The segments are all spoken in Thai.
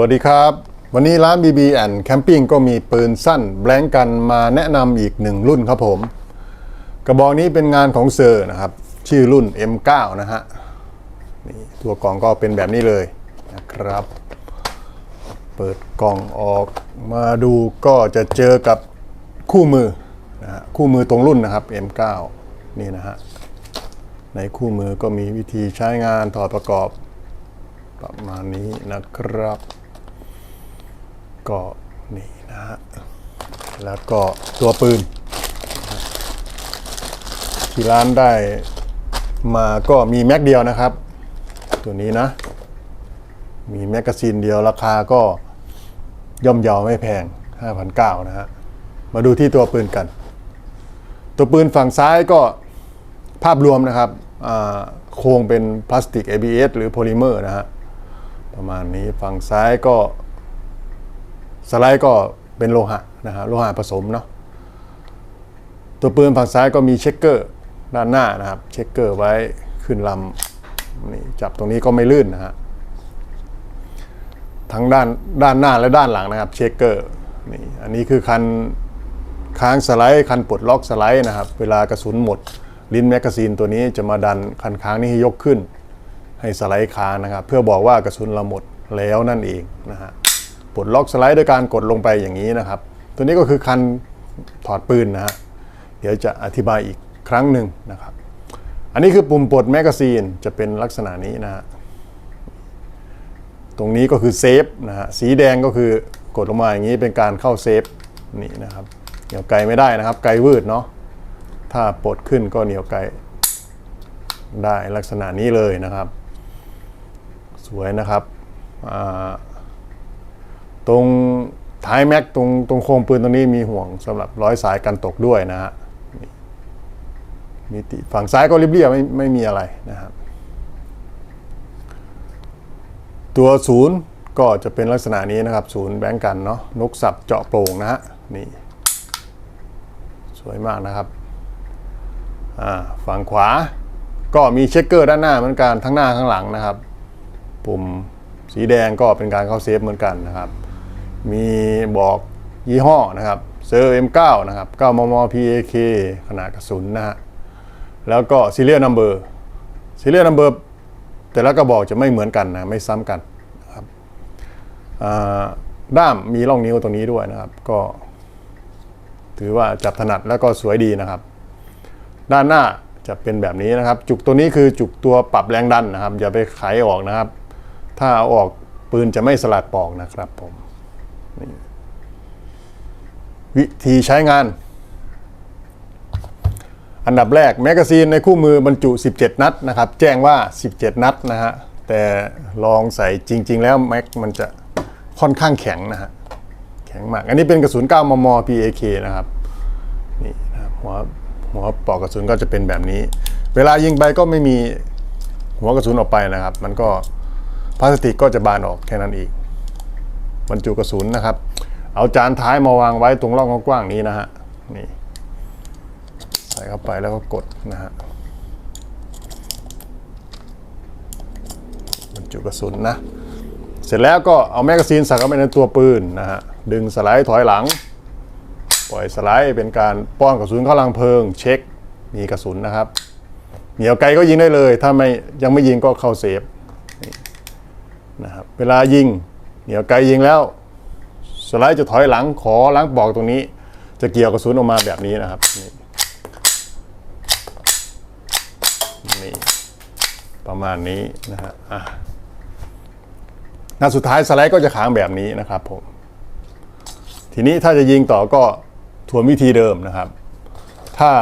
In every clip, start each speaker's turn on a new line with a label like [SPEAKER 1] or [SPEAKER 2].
[SPEAKER 1] วัสดีครับ วันนี้ร้าน BB and Camping ก็มีปืนสั้นแบล็งกันมาแนะนำอีกหนึ่งรุ่นครับผม กระบอกนี้เป็นงานของเซอร์นะครับ ชื่อรุ่น M9 นะฮะนี่ตัวกล่องก็เป็นแบบนี้เลยนะครับ เปิดกล่องออกมาดูก็จะเจอกับคู่มือนะฮะคู่มือตรงรุ่นนะครับ M9 นี่นะฮะในคู่มือก็มีวิธีใช้งานถอดประกอบประมาณนี้นะครับ ก็นี่นะฮะแล้วก็ตัวปืน ที่ร้านได้มาก็มีแม็กเดียวนะครับ ตัวนี้นะ มีแมกกาซีนเดียวราคาก็ย่อมเยาไม่แพง 5,900นะฮะ มาดูที่ตัวปืนกัน ตัวปืนฝั่งซ้ายก็ภาพรวมนะครับ โครงเป็นพลาสติก ABS หรือโพลิเมอร์นะฮะ ประมาณนี้ฝั่งซ้ายก็ สไลด์ก็เป็นโลหะนะฮะโลหะผสมเนาะตัวปืนฝั่งซ้ายก็มีเช็คเกอร์ด้านหน้านะครับ เช็คเกอร์ไว้ขึ้นลำนี่จับตรงนี้ก็ไม่ลื่นนะฮะทั้งด้านด้านหน้าและด้านหลังนะครับ เช็คเกอร์นี่อันนี้คือคันค้างสไลด์คันปลดล็อกสไลด์นะครับ เวลากระสุนหมด ลิ้นแมกกาซีนตัวนี้จะมาดันคันค้างนี้ให้ยกขึ้น ให้สไลด์ค้างนะครับ เพื่อบอกว่ากระสุนเราหมดแล้วนั่นเองนะฮะ ปลดล็อกสไลด์ด้วยการกดลงไปอย่างนี้นะครับ ตัวนี้ก็คือคันถอดปืนนะฮะเดี๋ยวจะอธิบายอีกครั้งหนึ่งนะครับ อันนี้คือปุ่มปลดแมกกาซีนจะเป็นลักษณะนี้นะฮะตรงนี้ก็คือเซฟนะฮะสีแดงก็คือกดลงมาอย่างนี้เป็นการเข้าเซฟนี่นะครับเหนียวไกลไม่ได้นะครับไกลวืดเนาะถ้าปลดขึ้นก็เหนียวไกลได้ลักษณะนี้เลยนะครับ สวยนะครับอ่า ตรงท้ายแม็กตรงตรงโครงปืนตรงนี้มีห่วงสำหรับร้อยสายกันตกด้วยนะฮะมีติฝั่งซ้ายก็เรียบๆไม่ไม่มีอะไรนะครับ ตัวศูนย์ก็จะเป็นลักษณะนี้นะครับศูนย์แบงก์กันเนาะนกสับเจาะโปร่งนะฮะนี่สวยมากนะครับฝั่งขวาก็มีเช็คเกอร์ด้านหน้าเหมือนกันทั้งหน้าข้างหลังนะครับ ปุ่มสีแดงก็เป็นการเข้าเซฟเหมือนกันนะครับ มีบอกยี่ห้อนะครับเซอร์ M9 นะครับ 9 มม PAK ขนาดกระสุนนะฮะ แล้วก็ Serial Number Serial Number แต่ละกระบอกจะไม่เหมือนกันนะ ไม่ซ้ำกันนะครับด้ามมีร่องนิ้วตรงนี้ด้วยนะครับ ก็ ถือว่าจับถนัดแล้วก็สวยดีนะครับ ด้านหน้าจะเป็นแบบนี้นะครับ จุกตัวนี้คือจุกตัวปรับแรงดันนะครับ อย่าไปไขออกนะครับ ถ้าเอาออกปืนจะไม่สลัดปอกนะครับผม วิธีใช้งาน อันดับแรกแมกกาซีนในคู่มือบรรจุ 17 นัดนะครับ แจ้งว่า 17 นัดนะฮะ แต่ลองใส่จริง ๆ แล้วแม็กมันจะค่อนข้างแข็งนะฮะ แข็งมาก อันนี้เป็นกระสุน 9 มม PAK นะครับนี่นะครับหัวหัวปลอกกระสุนก็จะเป็นแบบนี้ เวลายิงไปก็ไม่มีหัวกระสุนออกไปนะครับ มันก็พลาสติกก็จะบานออกแค่นั้นเอง บรรจุกระสุนนะครับ เอาจานท้ายมาวางไว้ตรงร่องกว้างๆนี้นะฮะนี่ใส่เข้าไปแล้วก็กดนะฮะบรรจุกระสุนนะ เสร็จแล้วก็เอาแมกกาซีนใส่เข้าไปในตัวปืนนะฮะดึงสไลด์ถอยหลัง ปล่อยสไลด์เป็นการป้อนกระสุนเข้าลังเพลิง เช็คมีกระสุนนะครับเหนียวไกลก็ยิงได้เลย ถ้าไม่ยังไม่ยิงก็เข้าเซฟนี่นะครับ เวลายิง เหนียวไกลยิงแล้วสไลด์จะถอยหลังขอล้างปอกตรงนี้ จะเกี่ยวกระสุนออกมาแบบนี้นะครับนี่นประมาณนี้นะฮะอะน้าสุดท้ายสไลด์ก็จะค้างแบบนี้นะครับผมทีนี้ถ้าจะยิงต่อก็ทวนวิธีเดิมนะครับ ถ้า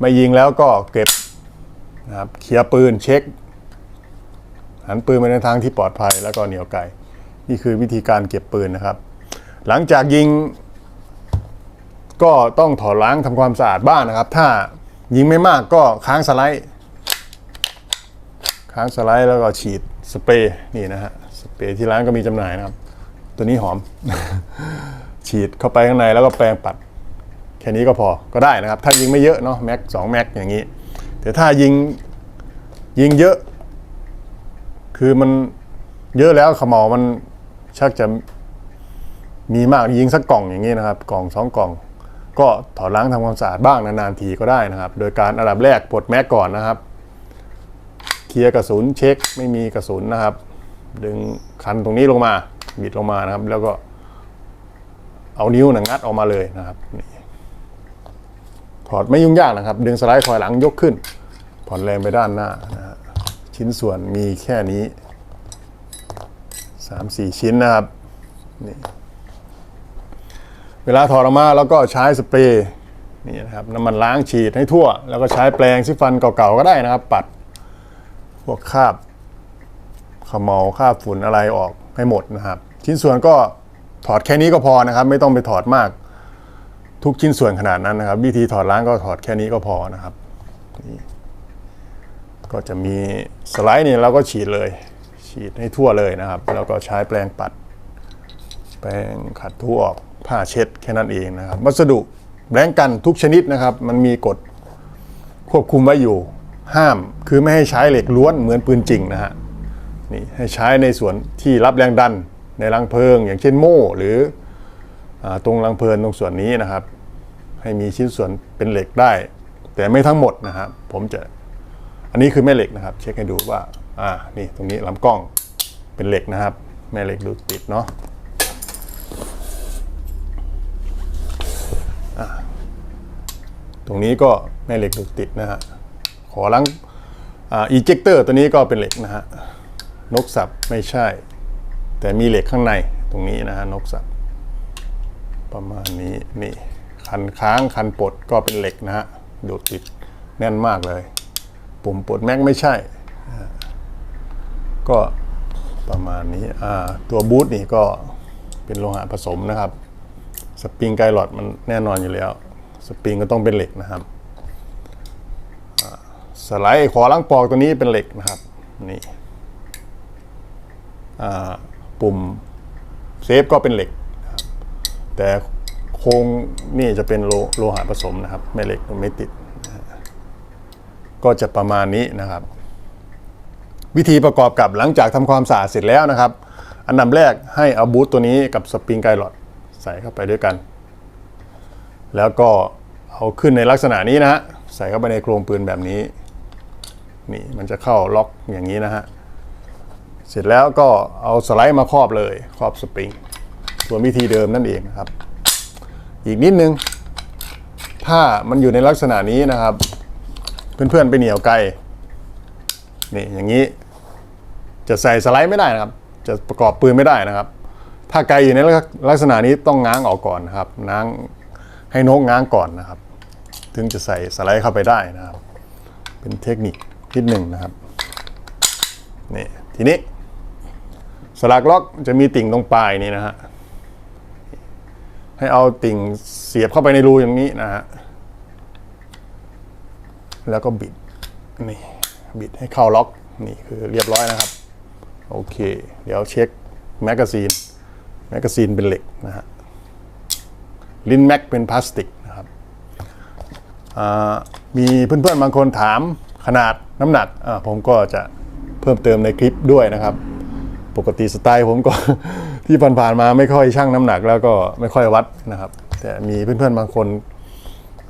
[SPEAKER 1] ไม่ยิงแล้วก็เก็บนะครับเคลียร์ปืนเช็ค หันปืนไปในทางที่ปลอดภัยแล้วก็เหนียวไกลนี่คือวิธีการเก็บปืนนะครับ หลังจากยิง ก็ต้องถอดล้างทำความสะอาดบ้านนะครับ ถ้ายิงไม่มากก็ค้างสไลด์ค้างสไลด์แล้วก็ฉีดสเปรย์นี่นะฮะสเปรย์ที่ร้านก็มีจำหน่ายนะครับ ตัวนี้หอม ฉีดเข้าไปข้างในแล้วก็แปรงปัด แค่นี้ก็พอก็ได้นะครับ ถ้ายิงไม่เยอะเนาะแม็กสองแม็กอย่างนี้แต่ถ้ายิงยิงเยอะ คือมันเยอะแล้วขมเหลามันชักจะมีมากยิงสักกล่องอย่างนี้นะครับ กล่องสองกล่อง ก็ถอดล้างทำความสะอาดบ้างนานๆทีก็ได้นะครับ โดยการอันดับแรกปลดแม็กก่อนนะครับ เคลียร์กระสุนเช็คไม่มีกระสุนนะครับ ดึงคันตรงนี้ลงมาบิดลงมานะครับ แล้วก็เอานิ้วหนะงัดออกมาเลยนะครับนี่ถอดไม่ยุ่งยากนะครับ ดึงสไลด์คอยหลังยกขึ้นผ่อนแรงไปด้านหน้านะฮะ ชิ้นส่วนมีแค่นี้สามสี่ชิ้นนะครับนี่เวลาถอดออกมาแล้วก็ใช้สเปรย์นี่นะครับน้ำมันล้างฉีดให้ทั่ว แล้วก็ใช้แปรงซิฟันเก่าๆก็ได้นะครับ ปัดพวกคราบขมเมาคราบฝุ่นอะไรออกให้หมดนะครับ ชิ้นส่วนก็ถอดแค่นี้ก็พอนะครับ ไม่ต้องไปถอดมาก ทุกชิ้นส่วนขนาดนั้นนะครับ วิธีถอดล้างก็ถอดแค่นี้ก็พอนะครับนี่ ก็จะมีสไลด์นี่เราก็ฉีดเลย ฉีดให้ทั่วเลยนะครับ แล้วก็ใช้แปรงปัด แปรงขัดทั่วออกผ้าเช็ดแค่นั้นเองนะครับ วัสดุแบงกันทุกชนิดนะครับ มันมีกฎควบคุมไว้อยู่ห้ามคือไม่ให้ใช้เหล็กล้วนเหมือนปืนจริงนะฮะนี่ให้ใช้ในส่วนที่รับแรงดันในรังเพลิง อย่างเช่นโม่หรืออตรงรังเพลิงตรงส่วนนี้นะครับ ให้มีชิ้นส่วนเป็นเหล็กได้ แต่ไม่ทั้งหมดนะครับผมจะ อันนี้คือแม่เหล็กนะครับ เช็คให้ดูว่าอ่านี่ตรงนี้ลำกล้องเป็นเหล็กนะครับ แม่เหล็กดูติดเนาะตรงนี้ก็แม่เหล็กดูติดนะฮะขอลังอ่า ejector ตัวนี้ก็เป็นเหล็กนะฮะนกสับไม่ใช่ แต่มีเหล็กข้างในตรงนี้นะฮะนกสับประมาณนี้นี่คันค้างคันปลดก็เป็นเหล็กนะฮะดูดติดแน่นมากเลย ปุ่มปลดแม็กไม่ใช่ ก็ประมาณนี้ตัวบูทนี่ก็เป็นโลหะผสมนะครับ สปริงไกลอดมันแน่นอนอยู่แล้ว สปริงก็ต้องเป็นเหล็กนะครับสไลด์ขอล้างปอกตัวนี้เป็นเหล็กนะครับนี่ปุ่มเซฟก็เป็นเหล็ก แต่โครงนี่จะเป็นโลโลหะผสมนะครับ ไม่เหล็กไม่ติด ก็จะประมาณนี้นะครับ วิธีประกอบกับหลังจากทำความสะอาดเสร็จแล้วนะครับ อันดับแรกให้เอาบูทตัวนี้กับสปริงไกลอดใส่เข้าไปด้วยกัน แล้วก็เอาขึ้นในลักษณะนี้นะฮะใส่เข้าไปในโครงปืนแบบนี้นี่มันจะเข้าล็อกอย่างนี้นะฮะเสร็จแล้วก็เอาสไลด์มาครอบเลยครอบสปริงตัวนวิธีเดิมนั่นเองนะครับ อีกนิดนึง ถ้ามันอยู่ในลักษณะนี้นะครับ เพื่อนๆไปเหนียวไกลนี่อย่างนี้ จะใส่สไลด์ไม่ได้นะครับ จะประกอบปืนไม่ได้นะครับ ถ้าไกลอยู่ในลักษณะนี้ต้องง้างออกก่อนนะครับง้างให้นกง้างก่อนนะครับ ถึงจะใส่สไลด์เข้าไปได้นะครับ เป็นเทคนิคนิดหนึ่งนะครับนี่ทีนี้สลักล็อกจะมีติ่งตรงปลายนี่นะฮะให้เอาติ่งเสียบเข้าไปในรูอย่างนี้นะฮะ แล้วก็บิดนี่บิดให้เข้าล็อกนี่คือเรียบร้อยนะครับ โอเค เดี๋ยวเช็คแมกกาซีนแมกกาซีนเป็นเหล็กนะฮะลิ้นแม็กเป็นพลาสติกนะครับอ่ามีเพื่อนๆบางคนถามขนาดน้ำหนักผมก็จะเพิ่มเติมในคลิปด้วยนะครับ ปกติสไตล์ผมก็ที่ผ่านๆมาไม่ค่อยชั่งน้ำหนักแล้วก็ไม่ค่อยวัดนะครับ แต่มีเพื่อนๆบางคน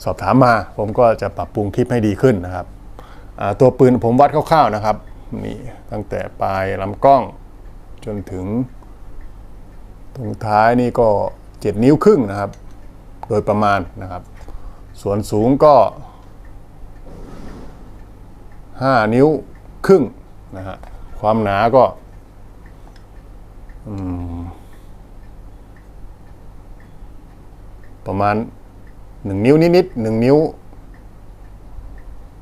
[SPEAKER 1] สอบถามมา ผมก็จะปรับปรุงคลิปให้ดีขึ้นนะครับ ตัวปืนผมวัดคร่าวๆนะครับนี่ตั้งแต่ปลายลำกล้องจนถึง ตรงท้ายนี่ก็ 7 นิ้วครึ่งนะครับ โดยประมาณนะครับ ส่วนสูงก็ 5 นิ้วครึ่งนะฮะความหนาก็ประมาณ 1นิ้วนิดๆ1นิ้ว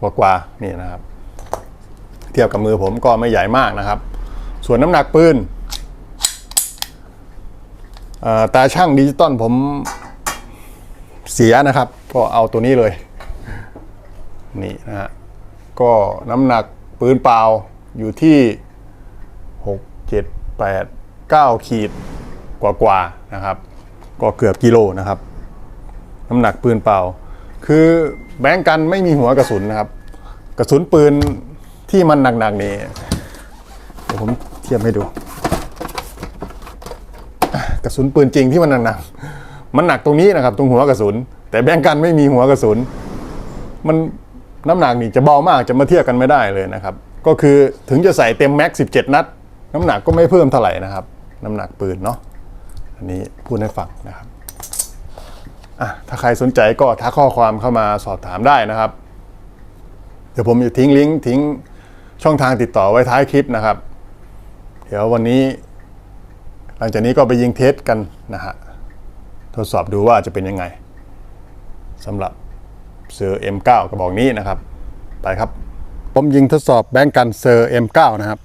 [SPEAKER 1] กว่าๆนี่นะครับ เทียบกับมือผมก็ไม่ใหญ่มากนะครับ ส่วนน้ำหนักปืนตาช่างดิจิตอลผมเสียนะครับ ก็เอาตัวนี้เลย นี่นะฮะก็น้ำหนักปืนเปล่าอยู่ที่6 7 8 9 ขีดกว่ากว่าๆนะครับ ก็เกือบกิโลนะครับ น้ำหนักปืนเปล่า คือแบงก์กันไม่มีหัวกระสุนนะครับ กระสุนปืนที่มันหนักๆนี่เดี๋ยวผมเทียบให้ดู กระสุนปืนจริงที่มันหนักๆมันหนักตรงนี้นะครับ ตรงหัวกระสุน แต่แบงก์กันไม่มีหัวกระสุน มันน้ำหนักนี่จะเบามากจะมาเทียบกันไม่ได้เลยนะครับ ก็คือถึงจะใส่เต็มแม็กซ์17 นัด น้ำหนักก็ไม่เพิ่มเท่าไหร่นะครับ น้ำหนักปืนเนาะอันนี้พูดให้ฟังนะครับ ถ้าใครสนใจก็ทักข้อความเข้ามาสอบถามได้นะครับ เดี๋ยวผมจะทิ้งลิงก์ทิ้งช่องทางติดต่อไว้ท้ายคลิปนะครับ เดี๋ยววันนี้ หลังจากนี้ก็ไปยิงเทสกันนะฮะทดสอบดูว่าจะเป็นยังไงสำหรับเซอร์ M9 กระบอกนี้นะครับ ไปครับ ผมยิงทดสอบแบงก์กันเซอร์ M9 นะครับ